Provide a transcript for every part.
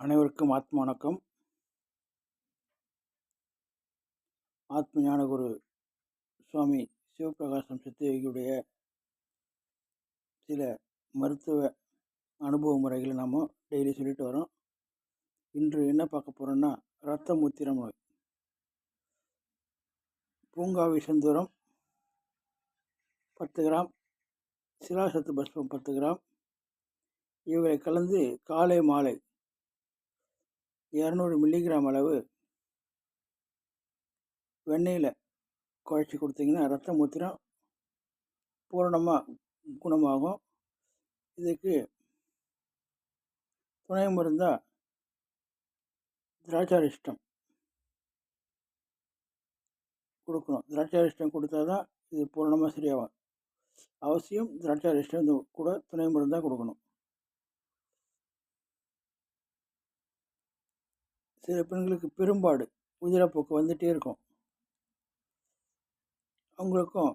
அனைவருக்கும் ஆத்ம வணக்கம். ஆத்ம ஞானகுரு சுவாமி சிவபிரகாசம் சித்தயோகியுடைய சில மருத்துவ அனுபவ முறைகளை நாம் டெய்லி சொல்லிட்டு வரோம். இன்று என்ன பார்க்க போகிறோன்னா ரத்த மூத்திர நோய். பூங்காவி செந்தூரம் பத்து கிராம் சிலாசத்து பஸ்பம் பத்து கிராம். இவைகளை கலந்து காலை மாலை இரநூறு மில்லிகிராம் அளவு வெண்ணெயில் குழச்சி கொடுத்தீங்கன்னா ரத்த மூத்திரம் பூரணமாக குணமாகும். இதுக்கு துணை மருந்தாக திராட்சாரிஷ்டம் கொடுக்கணும். திராட்சாரிஷ்டம் கொடுத்தா தான் இது பூரணமாக சரியாகும். அவசியம் திராட்சாரிஷ்டம் கூட துணை மருந்தாக கொடுக்கணும். சில பெண்களுக்கு பெரும்பாடு உதிரப்போக்கு வந்துகிட்டே இருக்கும். அவங்களுக்கும்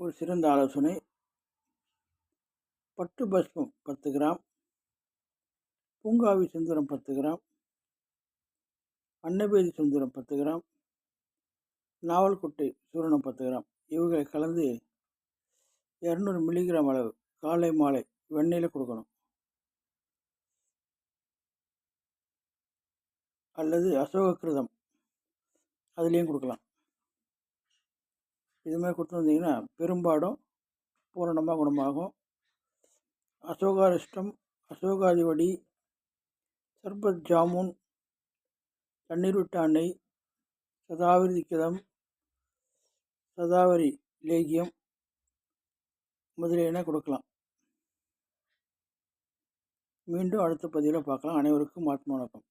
ஒரு சிறந்த ஆலோசனை. பட்டு பஸ்மம் பத்து கிராம் பூங்காவி சுந்தரம் பத்து கிராம் அன்னபேதி சுந்தரம் பத்து கிராம் நாவல்குட்டை சூரணம் பத்து கிராம். இவைகளை கலந்து இரநூறு மில்லிகிராம் அளவு காலை மாலை வெண்ணெயில் கொடுக்கணும். அல்லது அசோகக்கிருதம் அதுலேயும் கொடுக்கலாம். இது மாதிரி கொடுத்து பெரும்பாடும் பூரணமாக குணமாகும். அசோகாரிஷ்டம் அசோகாதிவடி சர்பத் ஜாமுன் தண்ணீர் விட்ட அன்னை சதாவரி திக்கிதம் சதாவரி லேகியம் முதலியன கொடுக்கலாம். மீண்டும் அடுத்த பதிவில் பார்க்கலாம். அனைவருக்கும் ஆத்ம வணக்கம்.